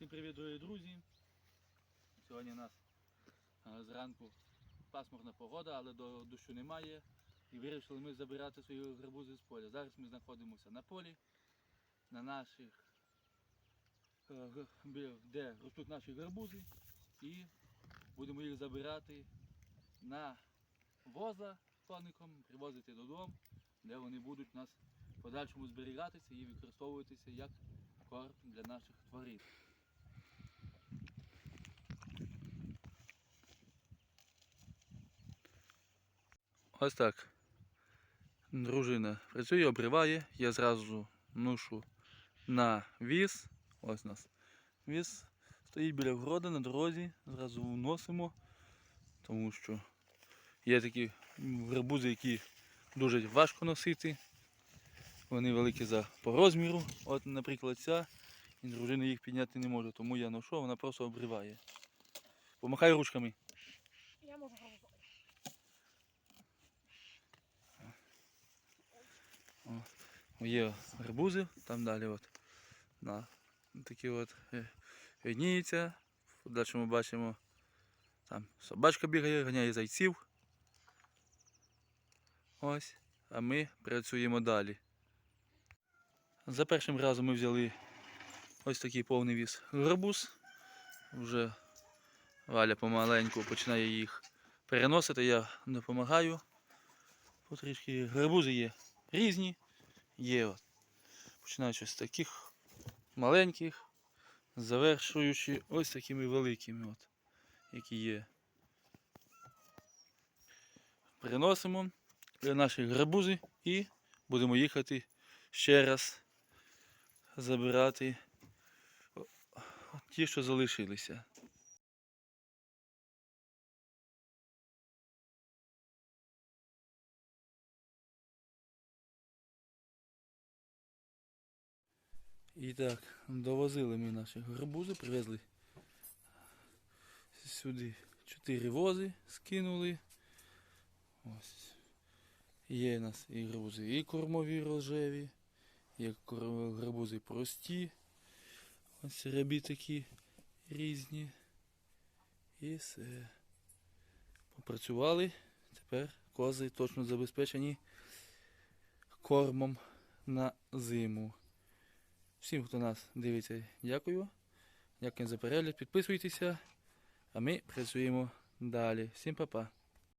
Всім привіт, дорогі друзі. Сьогодні у нас е, зранку пасмурна погода, але до дощу немає. І вирішили ми забирати свої гарбузи з поля. Зараз ми знаходимося на полі, на наших, е, де ростуть наші гарбузи. І будемо їх забирати на воза коником, привозити додому, де вони будуть у нас в подальшому зберігатися і використовуватися як корм для наших тварин. Ось так. Дружина працює, обриває, я зразу ношу на віз. Ось у нас віз стоїть біля города на дорозі, зразу вносимо, тому що є такі гарбузи, які дуже важко носити. Вони великі за по розміру. От, наприклад, ця, і дружина їх підняти не може, тому я ношу, вона просто обриває. Помахай ручками. Є гарбузи, там далі от, на такі от е. Далі ми бачимо, там собачка бігає, ганяє зайців. Ось. А ми працюємо далі. За першим разом ми взяли ось такий повний віз гарбуз. Вже Валя помаленьку починає їх переносити, я допомагаю. Потрішки гарбузи є різні. Є от. Починаючи з таких маленьких, завершуючи ось такими великими, от, які є. Переносимо наші гарбузи і будемо їхати ще раз забирати ті, що залишилися. І так, довозили ми наші гарбузи, привезли сюди чотири вози, скинули. Ось. Є у нас і гарбузи і кормові рожеві, є гарбузи прості. Ось рябі такі різні. І все. Попрацювали. Тепер кози точно забезпечені кормом на зиму. Всім, хто нас дивиться, дякую. Дякую за перегляд. Підписуйтеся, а ми працюємо далі. Всім па-па.